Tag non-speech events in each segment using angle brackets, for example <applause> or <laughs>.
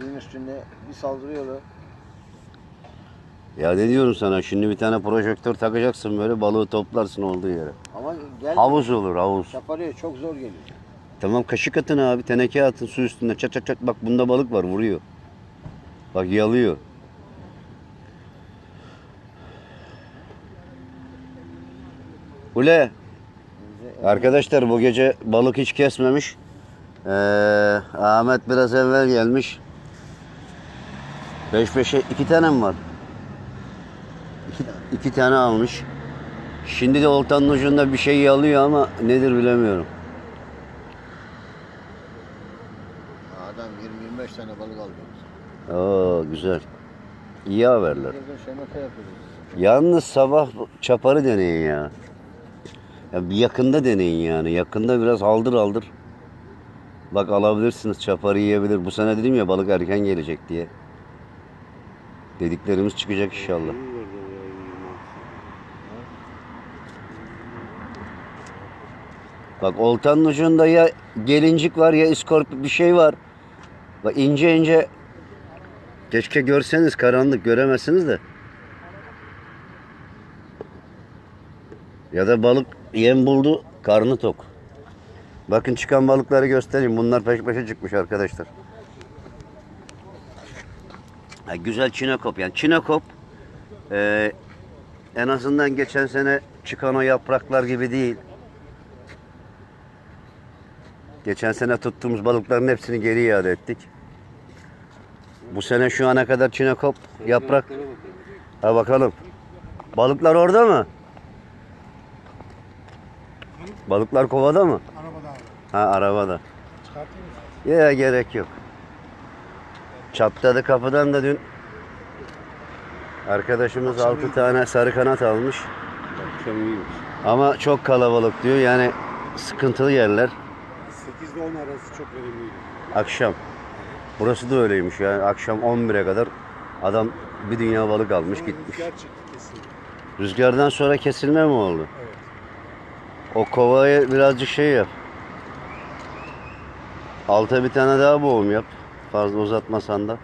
Suyun üstünde bir saldırıyorlar. Ya ne diyorum sana şimdi bir tane projektör takacaksın böyle balığı toplarsın olduğu yere. Ama gel Havuz olur havuz. Çaparıyor çok zor geliyor. Tamam kaşık atın abi teneke atın su üstünde çat çat çat bak bunda balık var vuruyor. Bak yalıyor. Ule arkadaşlar bu gece balık hiç kesmemiş. Ee, Ahmet biraz evvel gelmiş. Beş beşe iki tane mi var? İki, iki tane almış. Şimdi de oltanın ucunda bir şey yalıyor ama nedir bilemiyorum. Adam 20-25 tane balık alıyor. Oo güzel. İyi haberler. Yalnız sabah çaparı deneyin ya. Ya bir yakında deneyin yani. Yakında biraz aldır aldır. Bak alabilirsiniz çaparı yiyebilir. Bu sene dedim ya balık erken gelecek diye. Dediklerimiz çıkacak inşallah. Bak oltanın ucunda ya gelincik var ya iskorpit bir şey var. Bak ince ince keşke görseniz karanlık göremezsiniz de. Ya da balık yem buldu, karnı tok. Bakın çıkan balıkları göstereyim. Bunlar peş peşe çıkmış arkadaşlar. Ha, güzel çinekop. Yani çinekop eee, en azından geçen sene çıkan o yapraklar gibi değil. Geçen sene tuttuğumuz balıkların hepsini geri iade ettik. Bu sene şu ana kadar çinekop yaprak. Ha bakalım. Balıklar orada mı? Balıklar kovada mı? Arabada. Ha arabada. Çıkartayım mı? Ya gerek yok. Çaptadı kapıdan da dün arkadaşımız 6 tane sarı kanat almış. Akşam iyiymiş. Ama çok kalabalık diyor. Yani sıkıntılı yerler. 8 ile 10 arası çok verimliydi. Akşam. Burası da öyleymiş yani. Akşam 11'e kadar adam bir dünya balık almış gitmiş. Rüzgar çıktı kesin. Rüzgardan sonra kesilme mi oldu? Evet. O kovayı birazcık şey yap. Alta bir tane daha boğum yap. Fazla uzatmasan da.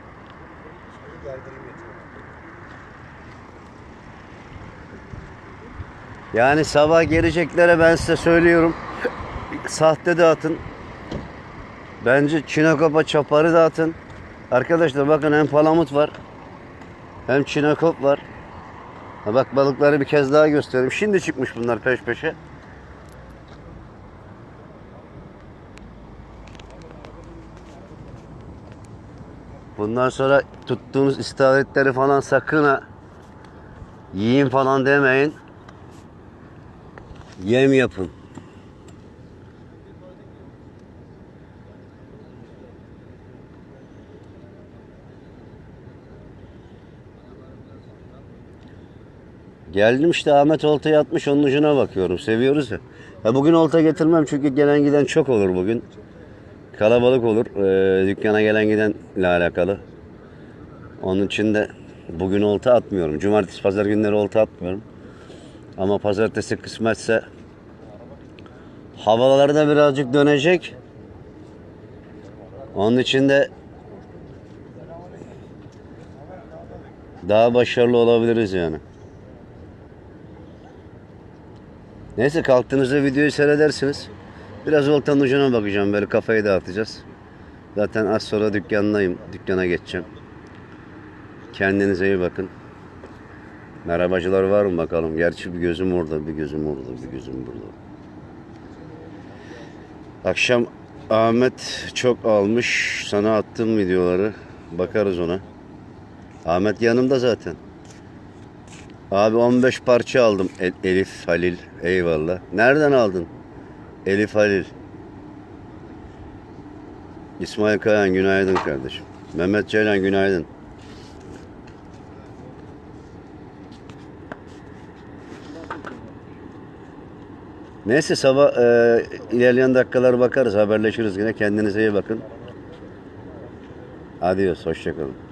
Yani sabah geleceklere ben size söylüyorum. <laughs> Sahte dağıtın. Bence çinekop'a çaparı dağıtın. Arkadaşlar bakın hem palamut var. Hem çinekop var. Ha bak balıkları bir kez daha göstereyim. Şimdi çıkmış bunlar peş peşe. Bundan sonra tuttuğunuz istavritleri falan sakın ha yiyin falan demeyin. Yem yapın. Geldim işte Ahmet oltayı atmış onun ucuna bakıyorum. Seviyoruz ya. ya bugün olta getirmem çünkü gelen giden çok olur bugün. Kalabalık olur. Ee, dükkana gelen gidenle alakalı. Onun için de bugün olta atmıyorum. Cumartesi pazar günleri olta atmıyorum. Ama pazartesi kısmetse havalar da birazcık dönecek. Onun için de daha başarılı olabiliriz yani. Neyse kalktığınızda videoyu seyredersiniz. Biraz oltanın ucuna bakacağım böyle kafayı dağıtacağız. Zaten az sonra dükkandayım. Dükkana geçeceğim. Kendinize iyi bakın. Merhabacılar var mı bakalım. Gerçi bir gözüm orada, bir gözüm orada, bir gözüm burada. Akşam Ahmet çok almış. Sana attığım videoları. Bakarız ona. Ahmet yanımda zaten. Abi 15 parça aldım. El- Elif Halil. Eyvallah. Nereden aldın? Elif Halil. İsmail Kayan günaydın kardeşim. Mehmet Ceylan günaydın. Neyse sabah e, ilerleyen dakikalar bakarız, haberleşiriz yine. Kendinize iyi bakın. Adios, hoşçakalın.